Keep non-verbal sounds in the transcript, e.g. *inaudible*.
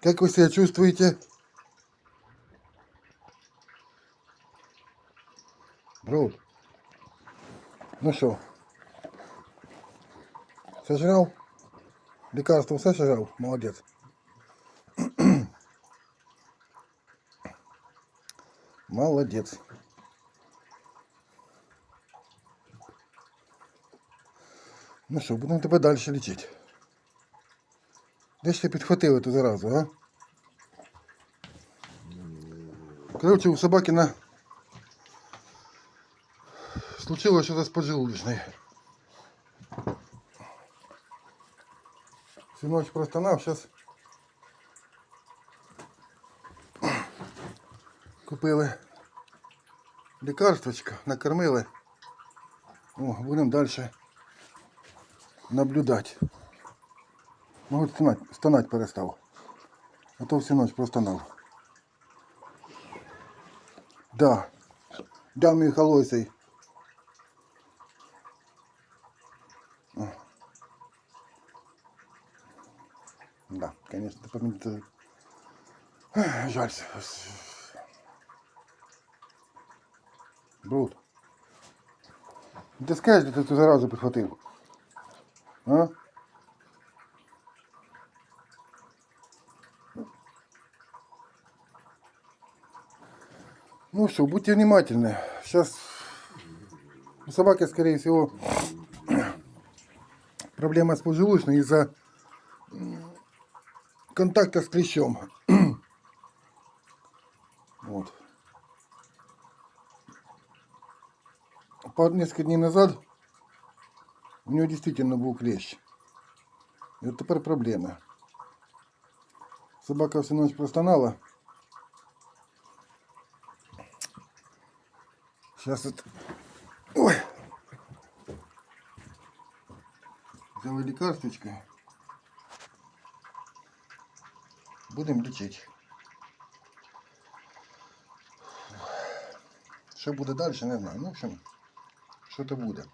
Как вы себя чувствуете? Бро. Ну что? Сожрал? Лекарство все сожрал? Молодец. *clears throat* Молодец. Ну що, будемо тебе далі лічити. Де ж ти підхватив ту заразу, а? Короче, у собаки на... Случилось что-то с поджелудочной. Всю ночь простонал, сейчас купили лекарствочко, накормили. О, будем дальше наблюдать. Могут стонать, стонать перестал. А то всю ночь простонал. Да. Да, мій. Да, конечно, это помнит. Жаль. Бруд. Ти скажеш, де ти цю заразу підхватив? А? Ну что, будьте внимательны. Сейчас у собаки, скорее всего, проблема с поджелудочной из-за контакта с клещом. *clears throat* Вот. Пару несколько дней назад у нее действительно был клещ. И вот теперь проблема. Собака всю ночь простонала. Сейчас это... Ой! Взяли лекарствочко. Будем лечить. Що буде далі, не знаю. Ну, в общем, що то буде.